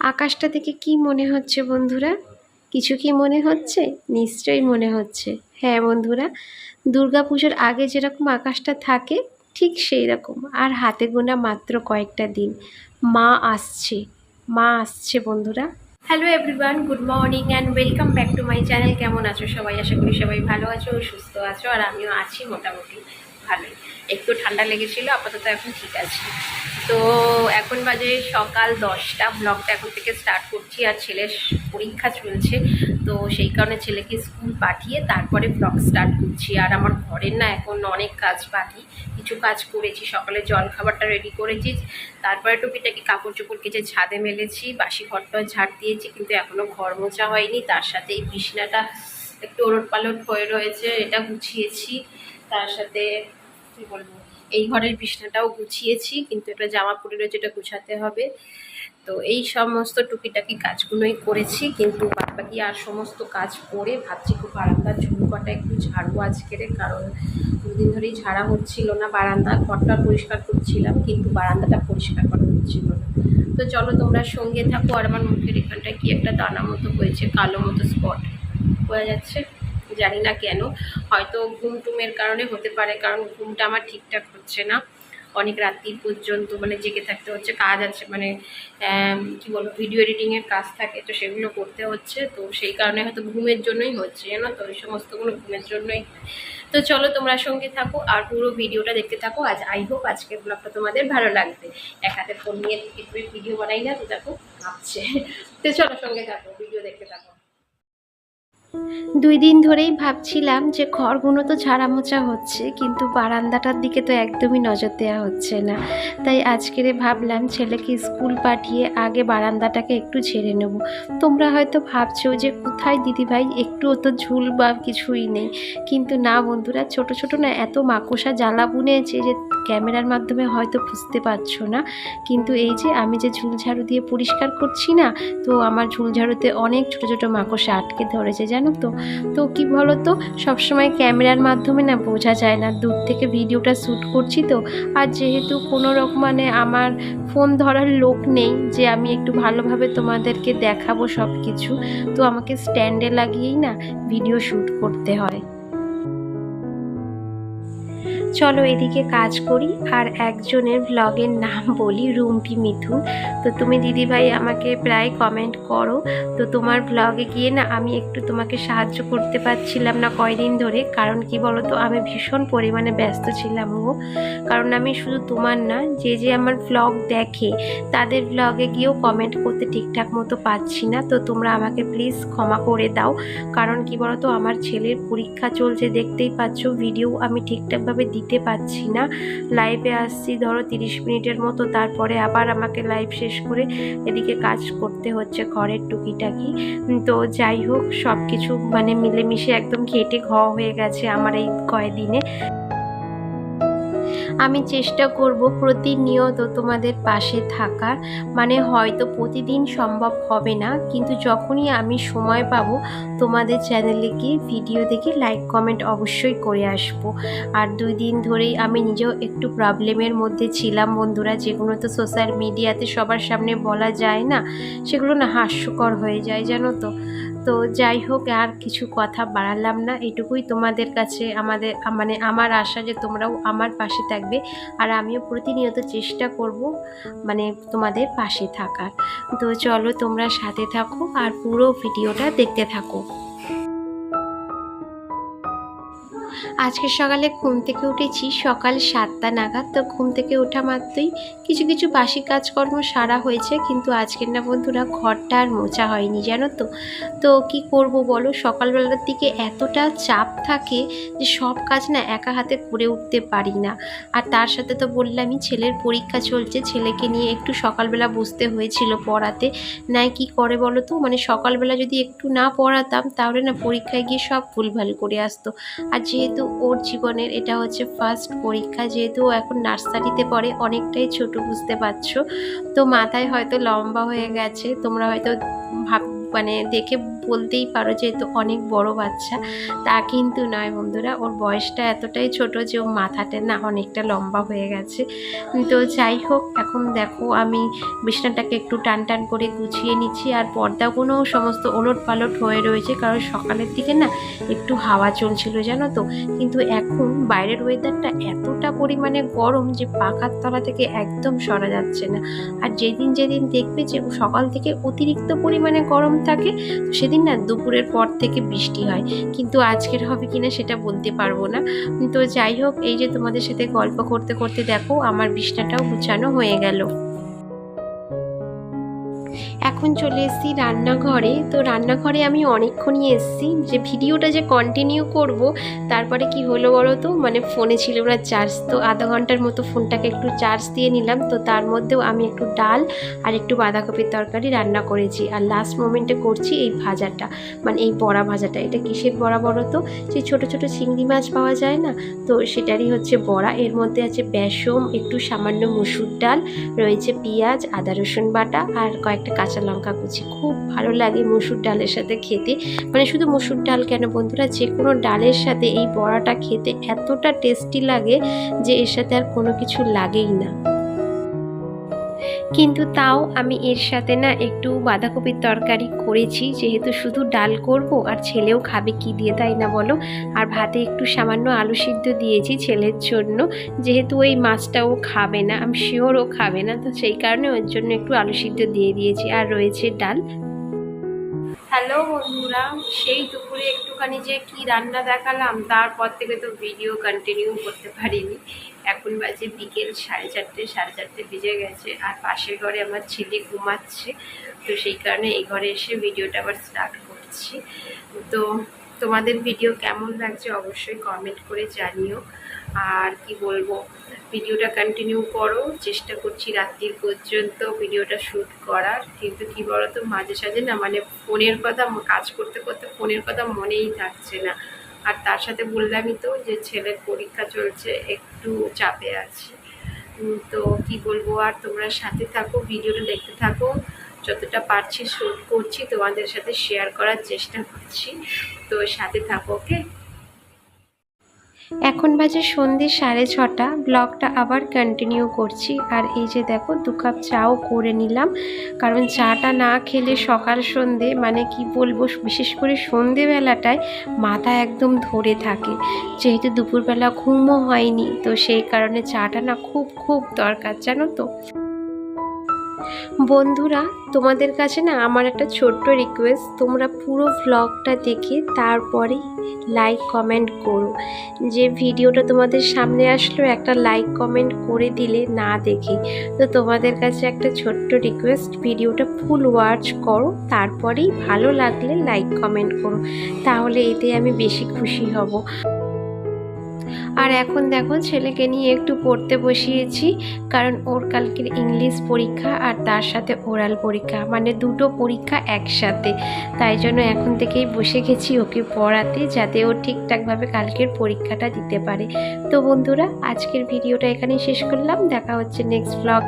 আকাশটা থেকে কি মনে হচ্ছে বন্ধুরা? কিছু কি মনে হচ্ছে? নিশ্চয়ই মনে হচ্ছে। হ্যাঁ বন্ধুরা, দুর্গাপুজোর আগে যেরকম আকাশটা থাকে, ঠিক সেই রকম আর হাতে গোনা মাত্র কয়েকটা দিন। মা আসছে। মা আসছে বন্ধুরা। Hello everyone good morning and welcome back to my channel কেমন আছো সবাই? আশা করি সবাই ভালো আছো, সুস্থ আছো, আর আমিও আছি মোটামুটি। ভালোই। একটু ঠান্ডা লেগেছিল, আপাতত এখন ঠিক আছে। তো এখন বাজে সকাল দশটা ব্লগটা এখন থেকে স্টার্ট করছি আর ছেলের পরীক্ষা চলছে। তো সেই কারণে ছেলেকে স্কুল পাঠিয়ে তারপরে ব্লগ স্টার্ট করছি। আর আমার ঘরের না এখন অনেক কাজ বাকি। কিছু কাজ করেছি, সকালে জল খাবারটা রেডি করেছি। তারপরে টুপিটাকে কাপড় চোপড় কেচে ছাদে মেলেছি, বাসি ঘরটাও ঝাড় দিয়েছি, কিন্তু এখনও ঘর মোছা হয়নি। তার সাথে এই বিছনাটা একটু ওলট পালট হয়ে রয়েছে, এটা গুছিয়েছি। তার সাথে কী বলব? এই ঘরের বিছনাটাও গুছিয়েছি, কিন্তু এটা জামা পড়ে রয়েছে এটা গুছাতে হবে। তো এই সমস্ত টুকিটাকি কাজগুলোই করেছি, কিন্তু বাদবাকি আর সমস্ত কাজ করে ভাবছি খুব বারান্দার ঝুমকটা একটু ঝাড়বো আজকের, কারণ দুদিন ধরেই ঝাড়া হচ্ছিল না বারান্দা, ঘরটা পরিষ্কার করছিলাম, কিন্তু বারান্দাটা পরিষ্কার করা হচ্ছিল না। তো চলো তোমরা সঙ্গে থাকো, আর আমার মুখের এখানটায় কি একটা দানা মতো হয়েছে, কালো মতো স্পট বোঝা যাচ্ছে? জানি না কেন। হয়তো ঘুম টুমের কারণে হতে পারে, কারণ ঘুমটা আমার ঠিকঠাক হচ্ছে না। অনেক রাত্রি পর্যন্ত মানে জেগে থাকতে হচ্ছে, কাজ আছে মানে কি বলব ভিডিও এডিটিংয়ের কাজ থাকে, তো সেগুলো করতে হচ্ছে। তো সেই কারণে হয়তো ঘুমের জন্যই হচ্ছে, জানো তো? ওই সমস্তগুলো ঘুমের জন্যই তো চলো তোমরা সঙ্গে থাকো আর পুরো ভিডিওটা দেখতে থাকো। আজ আই হোপ আজকের ব্লগটা তোমাদের ভালো লাগবে। এক হাতে ফোন নিয়ে ভিডিও বানাই না, তো দেখো ভাবছে তো চলো সঙ্গে থাকো ভিডিও দেখতে থাকো। দুই দিন ধরেই ভাবছিলাম যে ঘরগুলো তো ঝাড়া মোছা হচ্ছে, কিন্তু বারান্দাটার দিকে তো একদমই নজর দেওয়া হচ্ছে না। তাই আজকেরে ভাবলাম ছেলেকে স্কুল পাঠিয়ে আগে বারান্দাটাকে একটু ঝেড়ে নেব। তোমরা হয়তো ভাবছ যে কোথায় দিদিভাই? একটু তো ঝুল বা কিছুই নেই। কিন্তু না বন্ধুরা, ছোট ছোট না এত মাকড়সা জ্বালা বুনেছে যে ক্যামেরার মাধ্যমে হয়তো বুঝতে পারছ না। কিন্তু এই যে আমি যে ঝুলঝাড়ু দিয়ে পরিষ্কার করছি না, তো আমার ঝুলঝাড়ুতে অনেক ছোট ছোট মাকড়সা আটকে ধরেছে। জানো তো? তো কি বলো তো সবসময় ক্যামেরার মাধ্যমে না বোঝা যায় না। দূর থেকে ভিডিওটা শ্যুট করছি তো। আর যেহেতু কোনো রকম মানে আমার ফোন ধরার লোক নেই যে আমি একটু ভালোভাবে তোমাদেরকে দেখাবো সব কিছু তো আমাকে স্ট্যান্ডে লাগিয়েই না ভিডিও শ্যুট করতে হয়। চলো এদিকে কাজ করি। আর একজনের ব্লগের নাম বলি রুম্পি মিথুন। তো তুমি দিদিভাই আমাকে প্রায় কমেন্ট করো। তো তোমার ব্লগে গিয়ে না আমি একটু তোমাকে সাহায্য করতে পারছিলাম না কয়দিন ধরে। কারণ কি বলো তো আমি ভীষণ পরিমাণে ব্যস্ত ছিলাম গো। কারণ আমি শুধু তোমার না, যে যে আমার ব্লগ দেখে তাদের ব্লগে গিয়েও কমেন্ট করতে ঠিকঠাক মতো পাচ্ছি না। তো তোমরা আমাকে প্লিজ ক্ষমা করে দাও। কারণ কি বলো তো আমার ছেলের পরীক্ষা চলছে, দেখতেই পাচ্ছ ভিডিও আমি ঠিকঠাকভাবে দিতে পাচ্ছি না। লাইভে আসছি, ধরো তিরিশ মিনিটের মতো, তারপরে আবার আমাকে লাইভ শেষ করে এদিকে কাজ করতে হচ্ছে ঘরের টুকিটাকি। তো যাই হোক সব কিছু মানে মিলেমিশে একদম খেটে ঘ হয়ে গেছে আমার এই কয়দিনে। আমি চেষ্টা করব প্রতিনিয়ত তোমাদের পাশে থাকার। মানে হয়তো প্রতিদিন সম্ভব হবে না, কিন্তু যখনই আমি সময় পাবো, তোমাদের চ্যানেলে গিয়ে ভিডিও দেখে লাইক কমেন্ট অবশ্যই করে আসব। আর দুই দিন ধরেই আমি নিজেও একটু প্রবলেমের মধ্যে ছিলাম বন্ধুরা, যেগুলো তো সোশ্যাল মিডিয়াতে সবার সামনে বলা যায় না, সেগুলো না হাস্যকর হয়ে যায়, জানো তো? তো যাই হোক, আর কিছু কথা বাড়ালাম না। এটুকুই তোমাদের কাছে, আমাদের মানে আমার আশা যে তোমরাও আমার পাশে থাকবে। আর আমিও প্রতিনিয়ত চেষ্টা করব মানে তোমাদের পাশে থাকার। তো চলো তোমরা সাথে থাকো, আর পুরো ভিডিওটা দেখতে থাকো। আজকে সকালে ঘুম থেকে উঠেছি, সকাল সাতটা নাগাদ। তো ঘুম থেকে ওঠা মাত্রই কিছু কিছু বাসি কাজকর্ম সারা হয়েছে, কিন্তু আজকের না বন্ধুরা ঘরটা আর মোছা হয়নি, জানো তো। তো কি করব বলো? সকালবেলার দিকে এতটা চাপ থাকে যে সব কাজ না একা হাতে করে উঠতে পারি না। আর তার সাথে তো বললামই, ছেলের পরীক্ষা চলছে, ছেলেকে নিয়ে একটু সকালবেলা বসতে হয়েছিল পড়াতে। নাই কি করে বলো তো? মানে সকালবেলা যদি একটু না পড়াতাম, তাহলে না পরীক্ষায় গিয়ে সব ভুলভাল করে আসতো। আর যেহেতু ওর জীবনের এটা হচ্ছে ফার্স্ট পরীক্ষা। যেহেতু এখন নার্সারিতে পড়ে, অনেকটাই ছোট, বুঝতে পারছ? তো মাথায় হয়তো লম্বা হয়ে গেছে, তোমরা হয়তো ভাব মানে দেখে বলতেই পারো যে তো অনেক বড় বাচ্চা। তা কিন্তু নয় বন্ধুরা, ওর বয়সটা এতটাই ছোট যে ও মাথাটা না অনেকটা লম্বা হয়ে গেছে। তো যাই হোক, এখন দেখো আমি বিছনাটাকে একটু টান টান করে গুছিয়ে নিচ্ছি আর পর্দাগুলোও সমস্ত ওলট পালট হয়ে রয়েছে, কারণ সকালের দিকে না একটু হাওয়া চলছিল জানো তো। কিন্তু এখন বাইরের ওয়েদারটা এতটা পরিমাণে গরম যে পাখার তলা থেকে একদম সরা যাচ্ছে না। আর যেদিন যেদিন দেখবে যে সকাল থেকে অতিরিক্ত পরিমাণে গরম থাকে? তো সেদিন না দুপুরের পর থেকে বৃষ্টি হয়। কিন্তু আজকের হবে কিনা সেটা বলতে পারব না। তো যাই হোক, এই যে তোমাদের সাথে গল্প করতে করতে দেখো, আমার বিছনাটাও গুছানো হয়ে গেল। এখন চলে এসেছি রান্নাঘরে। তো রান্নাঘরে আমি অনেকক্ষণই এসেছি। যে ভিডিওটা যে কন্টিনিউ করব, তারপরে কি হলো বলো তো? মানে ফোনে ছিল না চার্জ তো আধা ঘণ্টার মতো ফোনটাকে একটু চার্জ দিয়ে নিলাম। তো তার মধ্যেও আমি একটু ডাল আর একটু বাঁধাকপির তরকারি রান্না করেছি। আর লাস্ট মোমেন্টে করছি এই ভাজাটা। মানে এই বড়া ভাজাটা। এটা কিসের বড়া বলো তো? যে ছোট ছোট চিংড়ি মাছ পাওয়া যায় না? তো সেটারই হচ্ছে বড়া। এর মধ্যে আছে বেসম একটু সামান্য মুসুর ডাল, রয়েছে পেঁয়াজ, আদা রসুন বাটা আর কয়েকটা কাঁচা লঙ্কা কুচি। খুব ভালো লাগে মুসুর ডালের সাথে খেতে। মানে শুধু মুসুর ডাল কেন বন্ধুরা? যে কোনো ডালের সাথে এই বড়াটা খেতে এতটা টেস্টি লাগে যে এর সাথে আর কোনো কিছু লাগেই না। কিন্তু তাও আমি এর সাথে না একটু বাঁধাকপির তরকারি করেছি, যেহেতু শুধু ডাল করব আর ছেলেও খাবে কি দিয়ে, তাই না বলো? আর ভাতে একটু সামান্য আলু সিদ্ধ দিয়েছি ছেলের জন্য, যেহেতু ওই মাছটাও খাবে না, আমি শিওরও খাবে না, তো সেই কারণে ওর জন্য একটু আলু সিদ্ধ দিয়ে দিয়েছি। আর রয়েছে ডাল। হ্যালো বন্ধুরা, সেই দুপুরে একটুখানি যে কি রান্না দেখালাম, তারপর থেকে তো ভিডিও কন্টিনিউ করতে পারিনি। এখন বাজে বিকেল সাড়ে চারটে সাড়ে চারটে বেজে গেছে, আর পাশের ঘরে আমার ছেলে ঘুমাচ্ছে। তো সেই কারণে এই ঘরে এসে ভিডিওটা আবার স্টার্ট করছি। তো তোমাদের ভিডিও কেমন লাগছে অবশ্যই কমেন্ট করে জানিও। আর কি বলব ভিডিওটা কন্টিনিউ করো, চেষ্টা করছি রাত্রির পর্যন্ত ভিডিওটা শ্যুট করার। কিন্তু কি বলতো, মাঝে সাঝে না মানে ফোনের কথা কাজ করতে করতে ফোনের কথা মনেই থাকছে না। আর তার সাথে বললামই তো যে ছেলের পরীক্ষা চলছে, একটু চাপে আছি। তো কি বলব, আর তোমরা সাথে থাকো ভিডিওটা দেখতে থাকো। যতটা পারছি শ্যুট করছি, তোমাদের সাথে শেয়ার করার চেষ্টা করছি। তো সাথে থাকো ওকে এখন বাজে সন্ধে সাড়ে ছটা। ব্লগটা আবার কন্টিনিউ করছি। আর এই যে দেখো, দু কাপ চাও করে নিলাম। কারণ চাটা না খেলে সকাল সন্ধে মানে কি বলব, বিশেষ করে সন্ধেবেলাটায় মাথা একদম ধরে থাকে। যেহেতু দুপুরবেলা ঘুমও হয়নি, তো সেই কারণে চাটা না খুব খুব দরকার, জানো তো। বন্ধুরা, তোমাদের কাছে না আমার একটা ছোট্ট রিকোয়েস্ট তোমরা পুরো ভ্লগটা দেখে তারপরেই লাইক কমেন্ট করো। যে ভিডিওটা তোমাদের সামনে আসলো, একটা লাইক কমেন্ট করে দিলে না দেখে। তো তোমাদের কাছে একটা ছোট্ট রিকোয়েস্ট ভিডিওটা ফুল ওয়াচ করো, তারপরেই ভালো লাগলে লাইক কমেন্ট করো। তাহলে এতে আমি বেশি খুশি হব। আর এখন দেখো ছেলেকে নিয়ে একটু পড়তে বসিয়েছি, কারণ ওর কালকের ইংলিশ পরীক্ষা আর তার সাথে ওরাল পরীক্ষা মানে দুটো পরীক্ষা একসাথে। তাই জন্য এখন থেকেই বসে গেছি ওকে পড়াতে, যাতে ও ঠিকঠাকভাবে কালকের পরীক্ষাটা দিতে পারে। তো বন্ধুরা, আজকের ভিডিওটা এখানেই শেষ করলাম। দেখা হচ্ছে নেক্সট ব্লগ